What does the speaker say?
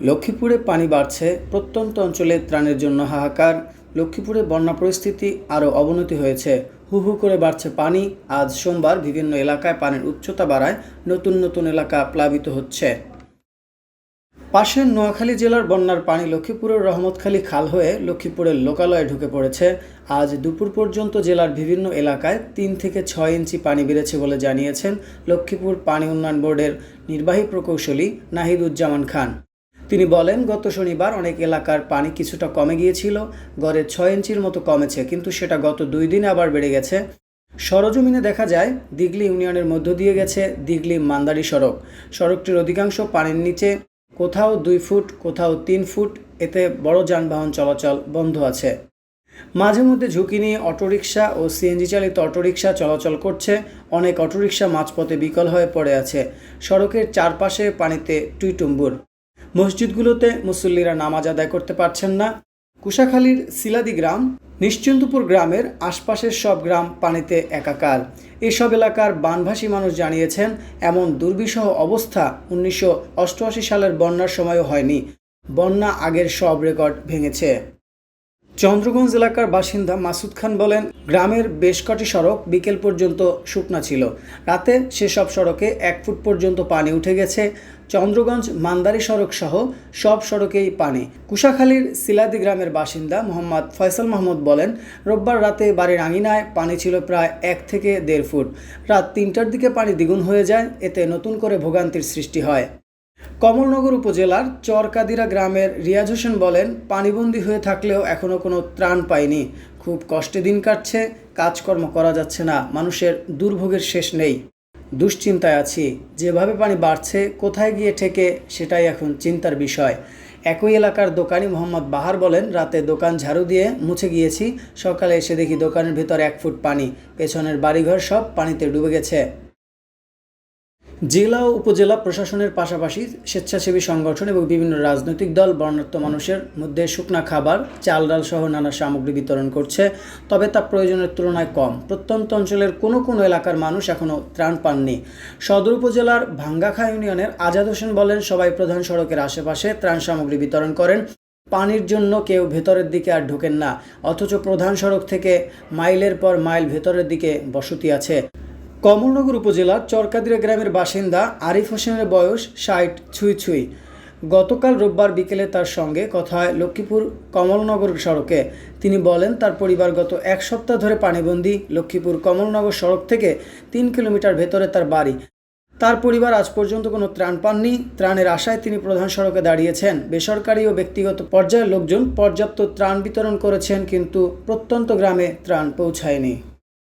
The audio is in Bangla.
লক্ষ্মীপুরে পানি বাড়ছে, প্রত্যন্ত অঞ্চলে ত্রাণের জন্য হাহাকার। লক্ষ্মীপুরে বন্যা পরিস্থিতি আরও অবনতি হয়েছে। হু হু করে বাড়ছে পানি। আজ সোমবার বিভিন্ন এলাকায় পানির উচ্চতা বাড়ায় নতুন নতুন এলাকা প্লাবিত হচ্ছে। পাশের নোয়াখালী জেলার বন্যার পানি লক্ষ্মীপুরের রহমতখালী খাল হয়ে লক্ষ্মীপুরের লোকালয়ে ঢুকে পড়েছে। আজ দুপুর পর্যন্ত জেলার বিভিন্ন এলাকায় তিন থেকে ছয় ইঞ্চি পানি বেড়েছে বলে জানিয়েছেন লক্ষ্মীপুর পানি উন্নয়ন বোর্ডের নির্বাহী প্রকৌশলী নাহিদুজ্জামান খান। তিনি বলেন, গত শনিবার অনেক এলাকার পানি কিছুটা কমে গিয়েছিল, গড়ে ছয় ইঞ্চির মতো কমেছে, কিন্তু সেটা গত দুই দিনে আবার বেড়ে গেছে। সরজমিনে দেখা যায়, দিগলি ইউনিয়নের মধ্য দিয়ে গেছে দিগলি মান্দারি সড়ক। সড়কটির অধিকাংশ পানির নিচে কোথাও দুই ফুট, কোথাও তিন ফুট, এতে বড় যানবাহন চলাচল বন্ধ আছে। মাঝে মধ্যে ঝুঁকি নিয়ে অটোরিকশা ও সিএনজি চালিত অটোরিকশা চলাচল করছে, অনেক অটোরিকশা মাঝপথে বিকল হয়ে পড়ে আছে। সড়কের চারপাশে পানিতে টুইটুম্বুর। মসজিদগুলোতে মুসল্লিরা নামাজ আদায় করতে পারছেন না। কুশাখালীর সিলাদি গ্রাম, নিশ্চিন্তপুর গ্রামের আশপাশের সব গ্রাম পানিতে একাকার। এসব এলাকার বানভাসী মানুষ জানিয়েছেন, এমন দুর্বিষহ অবস্থা উনিশশো অষ্টআশি সালের বন্যার সময়ও হয়নি। বন্যা আগের সব রেকর্ড ভেঙেছে। চন্দ্রগঞ্জ এলাকার বাসিন্দা মাসুদ খান বলেন, গ্রামের বেশ কটি সড়ক বিকেল পর্যন্ত শুকনা ছিল। রাতে সেসব সড়কে এক ফুট পর্যন্ত পানি উঠে গেছে। চন্দ্রগঞ্জ মান্দারি সড়ক সহ সব সড়কেই পানি। কুশাখালীর সিলাদি গ্রামের বাসিন্দা মোহাম্মদ ফয়সাল মাহমুদ বলেন, রোববার রাতে বাড়ির আঙিনায় পানি ছিল প্রায় এক থেকে দেড় ফুট। রাত তিনটার দিকে পানি দ্বিগুণ হয়ে যায়, এতে নতুন করে ভোগান্তির সৃষ্টি হয়। কমলনগর উপজেলার চরকাদিরা গ্রামের রিয়াজ হোসেন বলেন, পানিবন্দী হয়ে থাকলেও এখনও কোনো ত্রাণ পায়নি। খুব কষ্টে দিন কাটছে, কাজকর্ম করা যাচ্ছে না, মানুষের দুর্ভোগের শেষ নেই। দুশ্চিন্তায় আছি, যেভাবে পানি বাড়ছে, কোথায় গিয়ে ঠেকে, সেটাই এখন চিন্তার বিষয়। একই এলাকার দোকানি মোহাম্মদ বাহার বলেন, রাতে দোকান ঝাড়ু দিয়ে মুছে গিয়েছি, সকালে এসে দেখি দোকানের ভেতর এক ফুট পানি, পেছনের বাড়িঘর সব পানিতে ডুবে গেছে। জেলা ও উপজেলা প্রশাসনের পাশাপাশি স্বেচ্ছাসেবী সংগঠন এবং বিভিন্ন রাজনৈতিক দল বর্ণাঢ্য মানুষের মধ্যে শুকনা খাবার চাল ডাল সহ নানা সামগ্রী বিতরণ করছে, তবে তা প্রয়োজনের তুলনায় কম। প্রত্যন্ত অঞ্চলের কোনো কোনো এলাকার মানুষ এখনও ত্রাণ পাননি। সদর উপজেলার ভাঙ্গাখা ইউনিয়নের আজাদ হোসেন বলেন, সবাই প্রধান সড়কের আশেপাশে ত্রাণ সামগ্রী বিতরণ করেন। পানির জন্য কেউ ভেতরের দিকে আর ঢোকেন না, অথচ প্রধান সড়ক থেকে মাইলের পর মাইল ভেতরের দিকে বসতি আছে। কমলনগর উপজেলার চরকাদিরা গ্রামের বাসিন্দা আরিফ হোসেনের বয়স ষাট ছুঁই ছুঁই। গতকাল রোববার বিকেলে তার সঙ্গে কথা হয় লক্ষ্মীপুর কমলনগর সড়কে। তিনি বলেন, তার পরিবার গত এক সপ্তাহ ধরে পানিবন্দী লক্ষ্মীপুর কমলনগর সড়ক থেকে তিন কিলোমিটার ভেতরে তার বাড়ি। তার পরিবার আজ পর্যন্ত কোনো ত্রাণ পাননি। ত্রাণের আশায় তিনি প্রধান সড়কে দাঁড়িয়েছেন। বেসরকারি ও ব্যক্তিগত পর্যায়ের লোকজন পর্যাপ্ত ত্রাণ বিতরণ করেছেন, কিন্তু প্রত্যন্ত গ্রামে ত্রাণ পৌঁছায়নি।